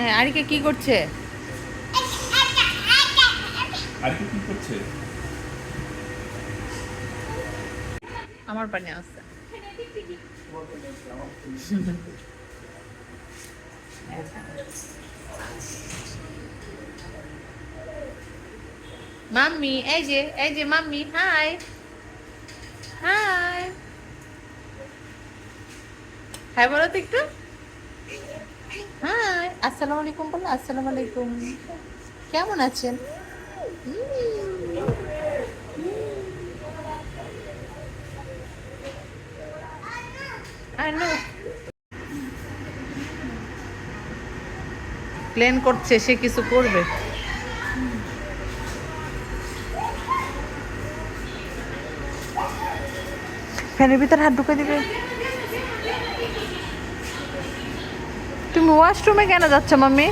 হ্যাঁ আরিকে কি করছে? আর কি কি করছে? আমার পানি আসছে মাম্মি এই যে এই যে মাম্মি হাই। হাই। হাই বলো তো একটু। হাই আসসালামু আলাইকুম বলো আসসালামু আলাইকুম কেমন আছেন? প্লেন করছে, সে কিছু করবে। ফ্যানের ভিতর হাত ঢুকে দিবে। তুমি ওয়াশরুমে কেন যাচ্ছ মাম্মি?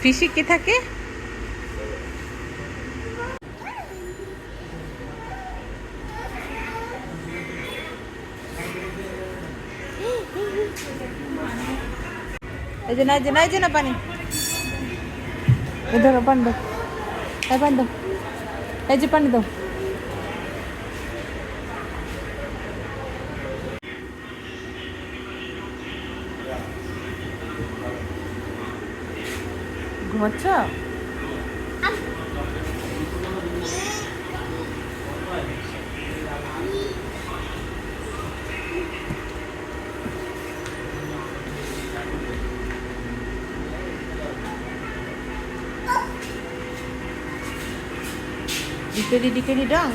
ফিশি কি থাকে? এই যে না যে না পানি। এই ধরো পানি দাও এই পানি দাও এই যে পানি দাও ঘুমাচ্ছ ডিকেডি ডিকেডি ডং?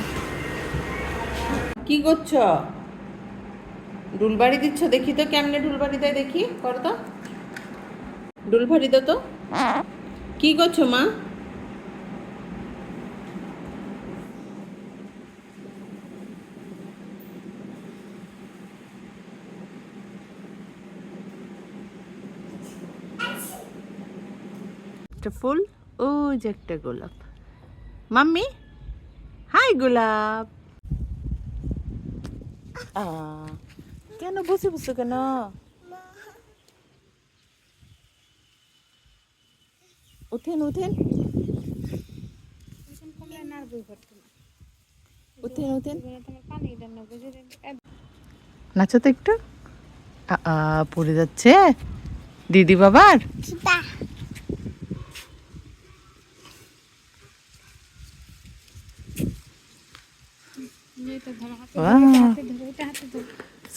কি করছ? ডুলবাড়ি দিচ্ছ? দেখি তো কেমনে ডুলবাড়ি দেয় দেখি, কর তো। ডুলবাড়ি দাও তো। কি করছ মা? একটা ফুল ও যে একটা গোলাপ। মাম্মি? গোলাপ। আ, কেন বসে বসে কেন? উঠেন উঠেন। উঠেন উঠেন। নাচো তো একটু। পড়ে যাচ্ছে। দিদি বাবার?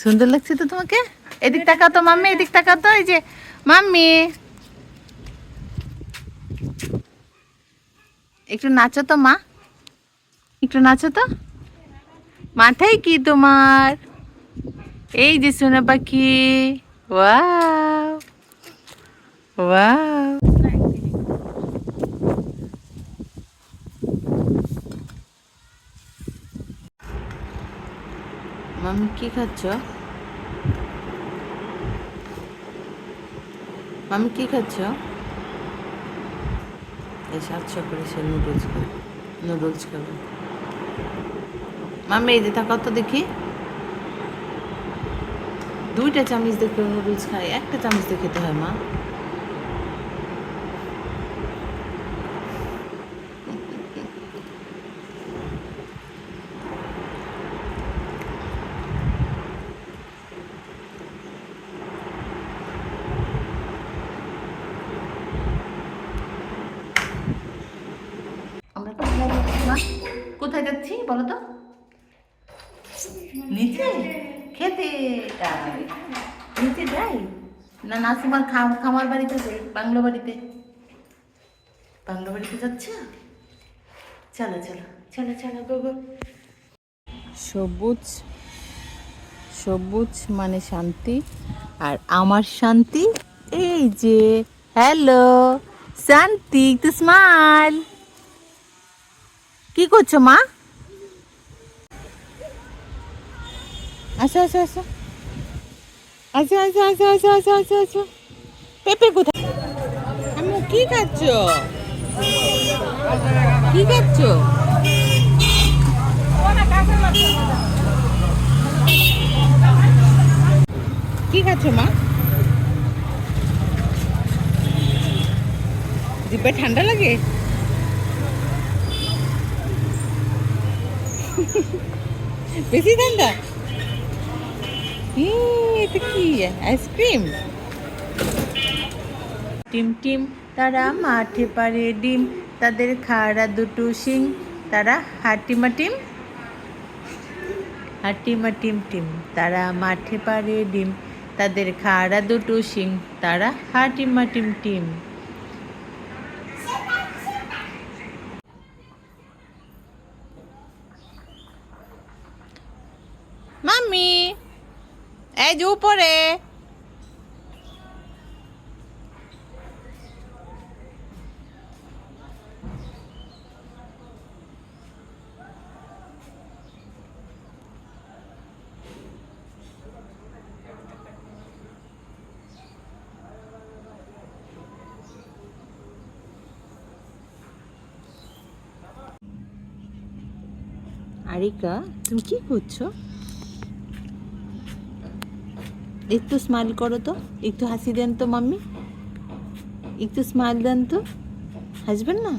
সুন্দর লাগছে তো তোমাকে? এদিক তাকাও তো মাম্মি এদিক তাকাও তো এই যে মাম্মি। একটু নাচো তো মা। একটু নাচো তো। মাথায় কি তোমার? এই যে সোনা পাখি। ওয়াও। ওয়াও। কি খাচ্ছ? মামি কি খাচ্ছ? এই সাতশো করে সে নুডলস খাবে নুডলস খাবে। মামি এই যে তাকাও তো দেখি। দুইটা চামচ দেখে নুডলস খাই একটা চামচ দিয়ে খেতে হয় মা আমরা কোথায় যাচ্ছি মা কোথায় যাচ্ছি বলো তো নিচে? খেতে নিচে যাই? না, নাসিমার খামার বাড়িতে যাই, বাংলো বাড়িতে। বাংলো বাড়িতে যাচ্ছ? চলো চলো চলো চলো, গো সবুজ সবুজ মানে শান্তি, আর আমার শান্তি এই যে, হ্যালো, শান্তি, একটু স্মাইল কি করছ মা? আসো আসো আসো। আসো আসো আসো আসো আসো আসো আসো। পেঁপে কোথায়? আম্মু, কি খাচ্ছ? কি খাচ্ছ? কি খাচ্ছ, মা? জিপে ঠান্ডা লাগে? বেশি ঠান্ডা? এটা কি আইসক্রিম টিম টিম, তারা মাঠে পারে ডিম, তাদের খাড়া দুটো শিং, তারা হাটিমা টিম হাটিমা টিম তারা মাঠে পারে ডিম, তাদের খাড়া দুটো শিং, তারা হাটিমা টিম টিম মাম্মি এই আরিকা তুমি কি করছ? একটু স্মাইল করো তো, একটু হাসি দেন তো মাম্মি। একটু স্মাইল দেন তো। হাসবেন না?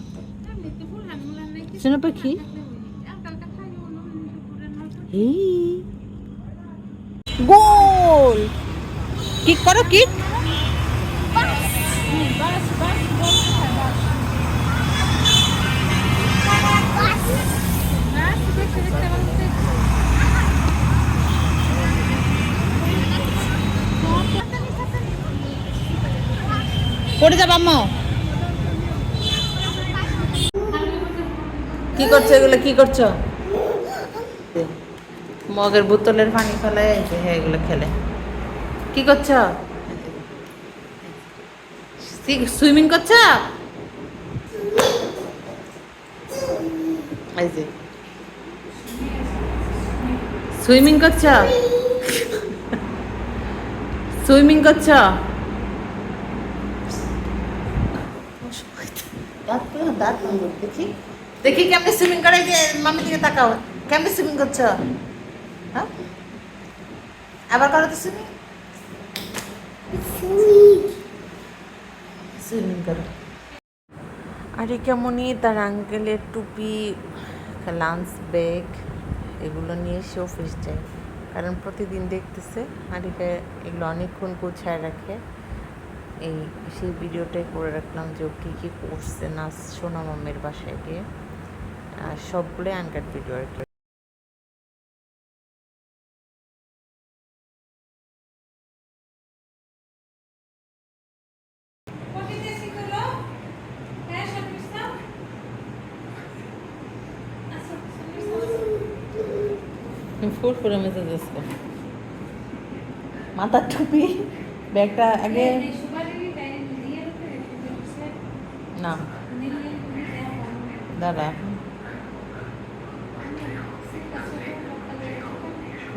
শোনো পাখি। গোল! কিক করো, কিক। পড়ে যাব আম্মা কি করছ এগুলো? কি করছ? মগের বোতলের পানি ফেলে যে হ্যাঁ এগুলো খেলে। কি করছ? সুইমিং করছ? সুইমিং করছ? সুইমিং করছ? দাঁত তো দাঁত ভাঙবো, দেখি। দেখি কেমনি সুইমিং করে যে মামি দিকে তাকাও। কেমনি সুইমিং করছ? হ্যাঁ? আবার করো তো সুইমিং সুইমিং করো। আরে কেমনই তার আঙ্কেলের টুপি লাঞ্চ ব্যাগ এগুলো নিয়ে সে অফিস যায়। কারণ প্রতিদিন দেখতেছে আরিকে এগুলো অনেকক্ষণ গুছায় রাখে। এই, সেই ভিডিওটাই করে রাখলাম যে ও কী কী করছে নাচ সোনা মামের বাসায় গিয়ে। আর সবগুলোই আনকাট ভিডিও আর কি। আসছে মাথার টুপি, ব্যাগটা আগে না।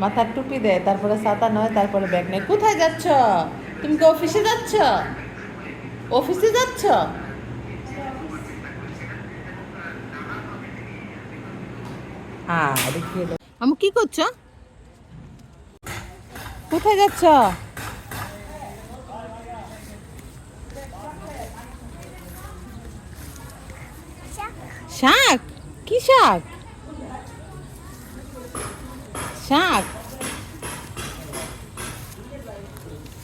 মাথার টুপি দেয় তারপরে ছাতা নয়, তারপরে ব্যাগ নেয় কোথায় যাচ্ছ? তুমি কি অফিসে যাচ্ছ? অফিসে যাচ্ছ? আমু কি করছ? কোথায় যাচ্ছ? শাক? কি শাক? শাক?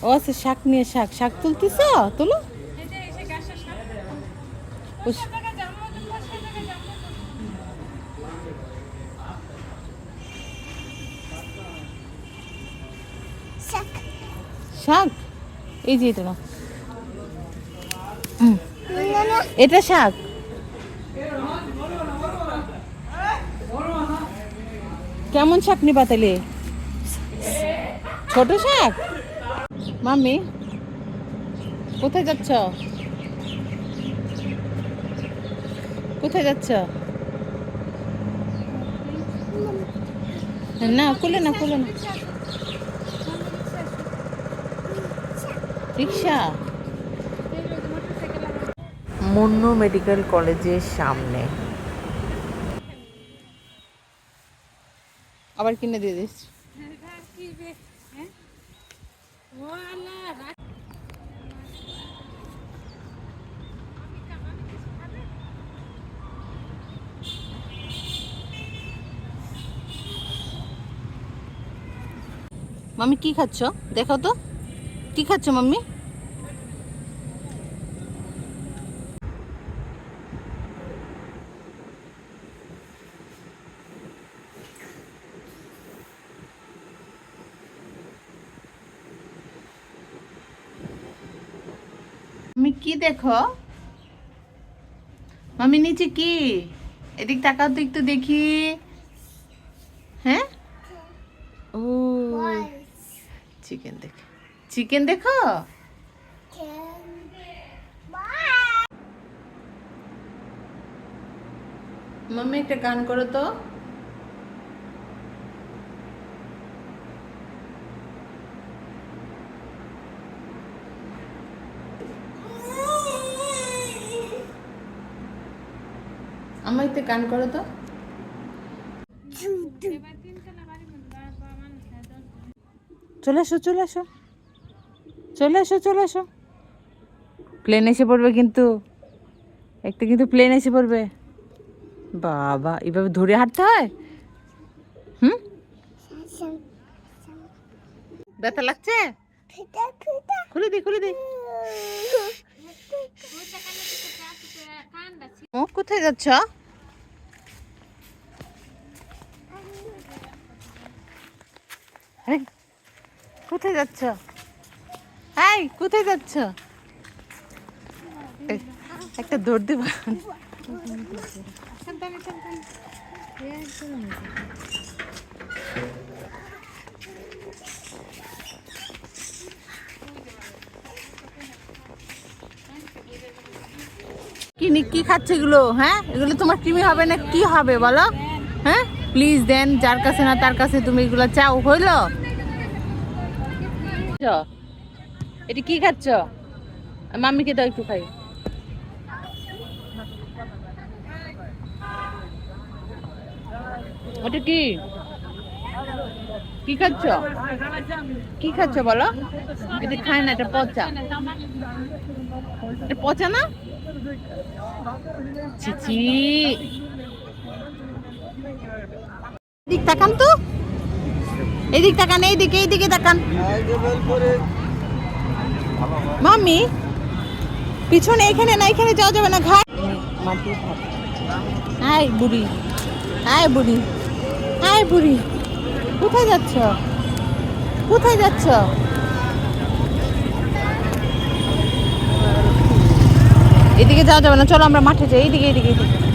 ও আচ্ছা শাক নিয়ে শাক। শাক তুলতেছ? তুলো। শাক। এই যে এটা। হুম। এটা শাক? কেমন শাক তাহলে ছোট শাক? মামি কোথায় যাচ্ছ? কোথায় যাচ্ছ? না, খুলে না খুলে না। রিক্সা? মুন্নু মেডিকেল কলেজের সামনে। আবার কিনে দিয়ে দিস মাম্মি কি খাচ্ছ? দেখো তো। কি খাচ্ছ মাম্মি আমি কি দেখো। মামি, নিচে কি? এদিক তাকাও তো একটু দেখি। হ্যাঁ? ও, চিকেন দেখ। চিকেন দেখো? মাম্মি একটা গান করো তো। একটা গান করো তো। চলে আসো চলে আসো চলে আসো চলে আসো প্লেন এসে পড়বে কিন্তু। একটা কিন্তু প্লেন এসে পড়বে। বাবা এভাবে ধরে হাঁটতে হয়? হুম? ব্যথা লাগছে? খুলে দি খুলে দি। কোথায় যাচ্ছ? কোথায় যাচ্ছ? হাই কোথায় যাচ্ছ? একটা দৌড় দিবা। কি নি কি খাচ্ছে এগুলো? হ্যাঁ? এগুলো তোমার কৃমি হবে না কি হবে বলো? হ্যাঁ? প্লিজ দেন, যার কাছে না তার কাছে তুমি এগুলো চাও, হইল? এটা কি খাচ্ছ? মাম্মিকে দাও একটু খাই। ওটা কি? কি খাচ্ছ? কি খাচ্ছ বলো? এটা খায় না, এটা পচা। এটা পচা না? চিচি এদিক তাকান তো। এদিক তাকান, এইদিকে এইদিকে তাকান। মাম্মি, পিছনে এখানে না, এখানে যাওয়া যাবে না, ঘাট। আয় বুড়ি আয় বুড়ি আয় বুড়ি। কোথায় যাচ্ছ? কোথায় যাচ্ছ? এদিকে যাওয়া যাবে না, চলো আমরা মাঠে যাই, এইদিকে এইদিকে এইদিকে।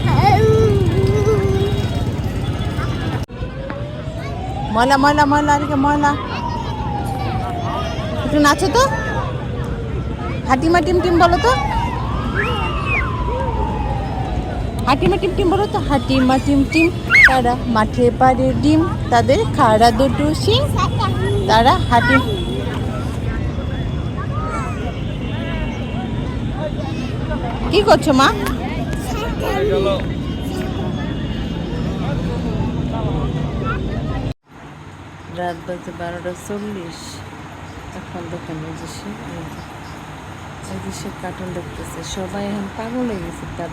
ময়লা ময়লা ময়লা, এদিকে ময়লা। একটু নাচো তো। হাটিমা টিম টিম বলো তো। হাটিমা টিম টিম বলো তো। হাটিমা টিম টিম, তারা মাঠে পারে ডিম, তাদের খাড়া দুটো শিং, তারা হাটি কি করছ মা? রাত বাজে বারোটা চল্লিশ। এখন এই যে সে এই যে- সে কার্টুন দেখতেছে। সবাই এখন পাগল হয়ে গেছে তার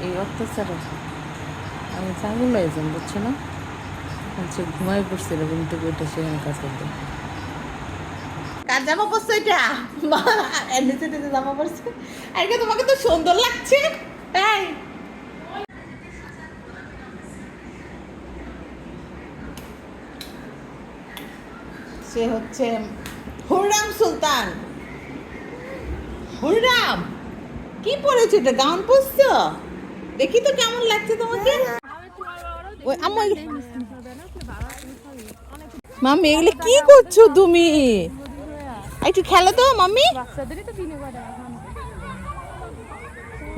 এই অত্যাচারে। আমি পাগল হয়ে যান বুঝছ না? এখন সে ঘুমাই পড়ছিল কিন্তু বইটা সে এখন কাছে দেখে কার জামা পরছো এটা? নিচে জামা পরছো। আজকে তোমাকে তো সুন্দর লাগছে। তাই সে হচ্ছে হুররাম সুলতান। হুররাম, কি পরেছো এটা? গাউন পরছো? দেখি তো কেমন লাগছে তোমাকে। ওই মাম্মি, এগুলো কি করছ তুমি? একটু খেলো তো, মাম্মি।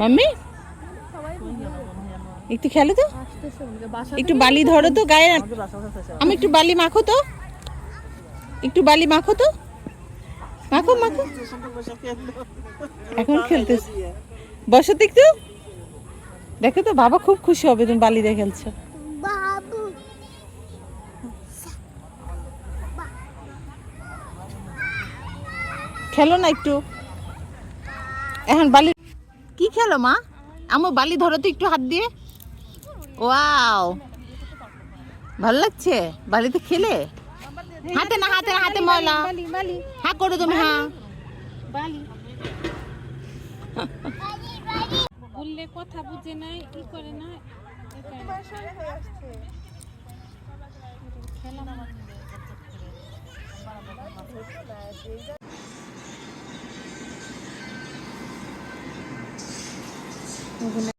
মাম্মি, একটু খেলো তো। একটু বালি ধরো তো গায়ে। আমি একটু বালি মাখো তো। একটু বালি মাখো তো। মাখো মাখো। এখন খেলতেছে। বসো তো একটু। দেখো তো বাবা খুব খুশি হবে তুমি বালি দিয়ে খেলছো। খেলো না একটু। এখন বালি কি খেলো মা? আমার বালি ধরো তো একটু হাত দিয়ে। ওয়াও। ভালো লাগছে? বালিতে খেলে? হাতে না হাতে হাতে ময়লা। হ্যাঁ করো তুমি হ্যাঁ বললে কথা বুঝে নাই কি করে না।